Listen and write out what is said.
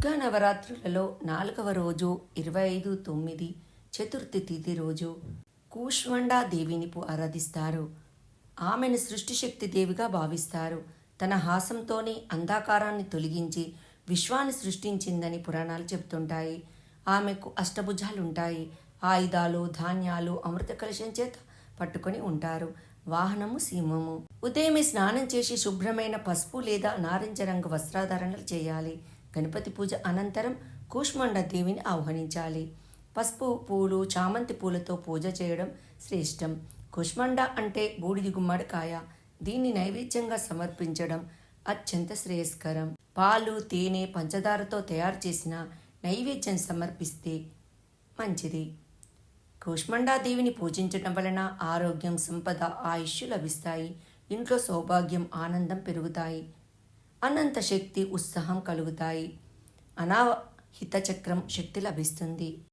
దుర్గా నవరాత్రులలో నాలుగవ రోజు ఇరవై ఐదు తొమ్మిది చతుర్థి తిథి రోజు కూష్మండా దేవిని ఆరాధిస్తారు. ఆమెను సృష్టిశక్తి దేవిగా భావిస్తారు. తన హాసంతోనే అంధాకారాన్ని తొలగించి విశ్వాన్ని సృష్టించిందని పురాణాలు చెబుతుంటాయి. ఆమెకు అష్టభుజాలుంటాయి. ఆయుధాలు ధాన్యాలు అమృత కలశం చేత పట్టుకొని ఉంటారు. వాహనము సింహము ఉదయమే స్నానం చేసి శుభ్రమైన పసుపు లేదా నారింజ రంగు వస్త్రాధారణలు చేయాలి. గణపతి పూజ అనంతరం కూష్మండ దేవిని ఆహ్వానించాలి. పసుపు పూలు చామంతి పూలతో పూజ చేయడం శ్రేష్టం. కుష్మండ అంటే బూడిది గుమ్మడికాయ. దీన్ని నైవేద్యంగా సమర్పించడం అత్యంత శ్రేయస్కరం. పాలు తేనె పంచదారతో తయారు చేసిన నైవేద్యం సమర్పిస్తే మంచిది. కూష్మండాదేవిని పూజించడం వలన ఆరోగ్యం సంపద ఆయుష్ లభిస్తాయి. ఇంట్లో సౌభాగ్యం ఆనందం పెరుగుతాయి. అనంత శక్తి ఉత్సాహం కలుగుతాయి. అనాహిత చక్రం శక్తి లభిస్తుంది.